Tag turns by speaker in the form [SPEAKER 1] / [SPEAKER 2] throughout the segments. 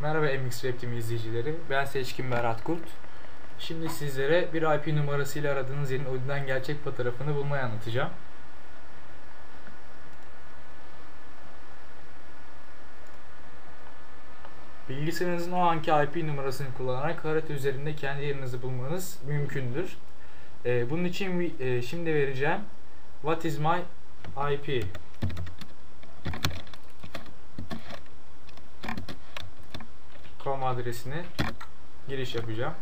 [SPEAKER 1] Merhaba MX Rap Team izleyicileri. Ben Seçkin Berat Kurt. Şimdi sizlere bir IP numarasıyla aradığınız yerin OD'den gerçek fotoğrafını bulmayı anlatacağım. Bilgisayarınızın o anki IP numarasını kullanarak harita üzerinde kendi yerinizi bulmanız mümkündür. Ee, bunun için e, şimdi vereceğim What is my IP? com adresine giriş yapacağım.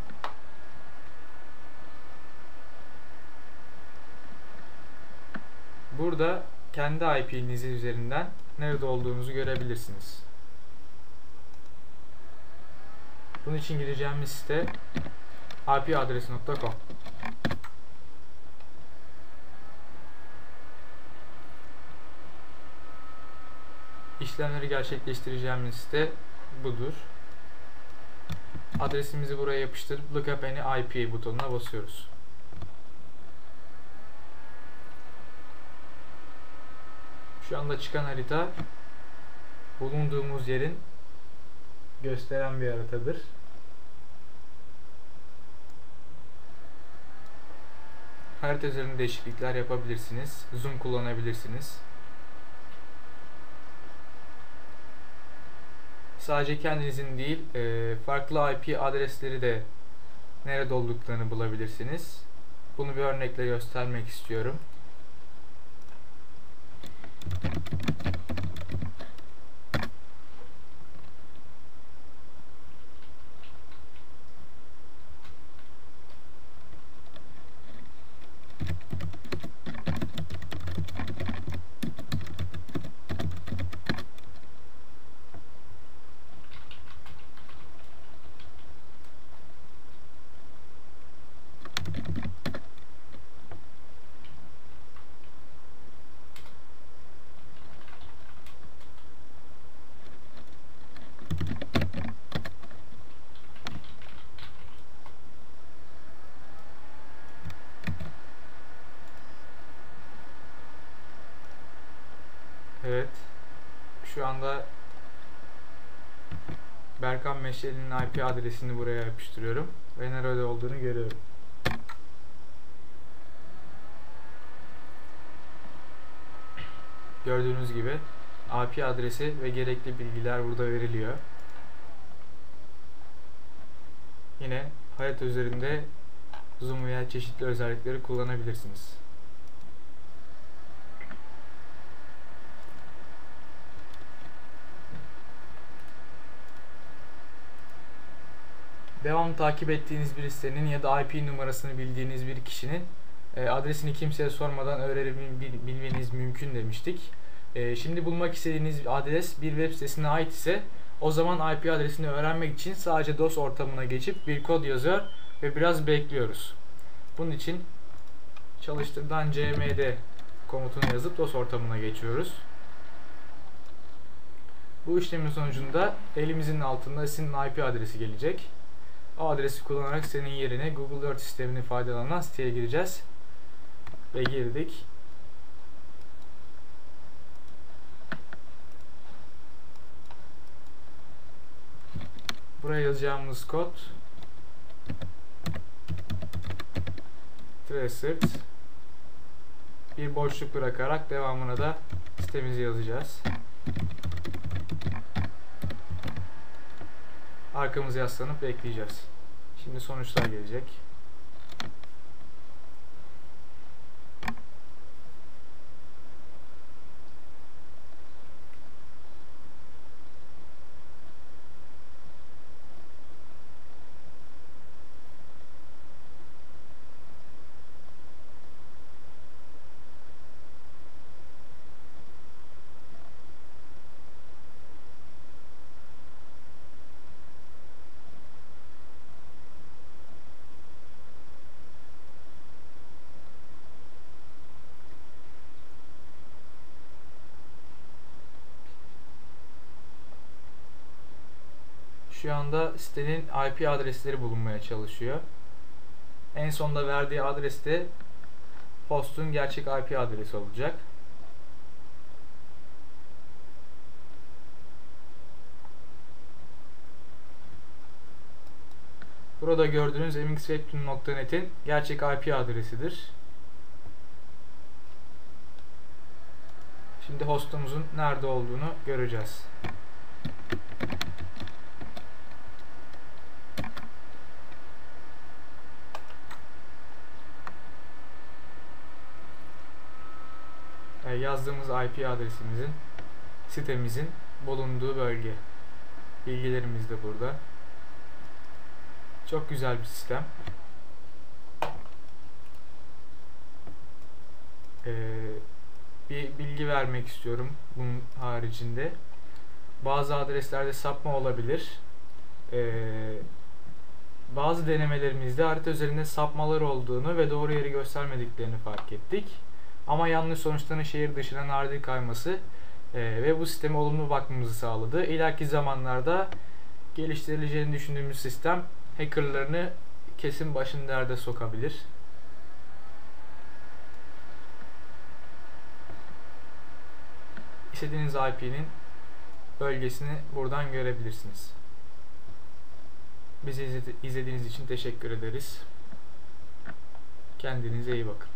[SPEAKER 1] Burada kendi IP'nizi üzerinden nerede olduğunuzu görebilirsiniz. Bunun için gireceğimiz site ipadresi.com İşlemleri gerçekleştireceğimiz site budur. Adresimizi buraya yapıştırıp Look up any IP butonuna basıyoruz. Şu anda çıkan harita bulunduğumuz yerin gösteren bir haritadır. Harita üzerinde değişiklikler yapabilirsiniz. Zoom kullanabilirsiniz. Sadece kendinizin değil, e, farklı IP adresleri de nerede olduklarını bulabilirsiniz. Bunu bir örnekle göstermek istiyorum. Evet. Şu anda Berkan Meşeli'nin IP adresini buraya yapıştırıyorum ve nerede olduğunu görüyorum. Gördüğünüz gibi IP adresi ve gerekli bilgiler burada veriliyor. Yine harita üzerinde zoom veya çeşitli özellikleri kullanabilirsiniz. Devam takip ettiğiniz bir listenin ya da IP numarasını bildiğiniz bir kişinin e, adresini kimseye sormadan öğrenebilmeniz mümkün demiştik. E, şimdi bulmak istediğiniz adres bir web sitesine ait ise o zaman IP adresini öğrenmek için sadece DOS ortamına geçip bir kod yazıyor ve biraz bekliyoruz. Bunun için çalıştırdan cmd komutunu yazıp DOS ortamına geçiyoruz. Bu işlemin sonucunda elimizin altında sizin IP adresi gelecek. O adresi kullanarak senin yerine Google Earth sistemini faydalanan siteye gireceğiz. Ve girdik. Buraya yazacağımız kod tracert bir boşluk bırakarak devamına da sitemizi yazacağız. Arkamızı yaslanıp bekleyeceğiz. Şimdi sonuçlar gelecek. Şu anda sitenin IP adresleri bulunmaya çalışıyor. En sonda verdiği adreste host'un gerçek IP adresi olacak. Burada gördüğünüz mxwebtoon.net'in gerçek IP adresidir. Şimdi hostumuzun nerede olduğunu göreceğiz. E, yazdığımız IP adresimizin sitemizin bulunduğu bölge. Bilgilerimiz de burada. Çok güzel bir sistem. Ee, bir bilgi vermek istiyorum bunun haricinde. Bazı adreslerde sapma olabilir. Ee, bazı denemelerimizde harita üzerinde sapmalar olduğunu ve doğru yeri göstermediklerini fark ettik. Ama yanlış sonuçların şehir dışına nadir kayması e, ve bu sisteme olumlu bakmamızı sağladı. İleriki zamanlarda geliştirileceğini düşündüğümüz sistem hackerlarını kesin başın derde sokabilir. İstediğiniz IP'nin bölgesini buradan görebilirsiniz. Bizi izlediğiniz için teşekkür ederiz. Kendinize iyi bakın.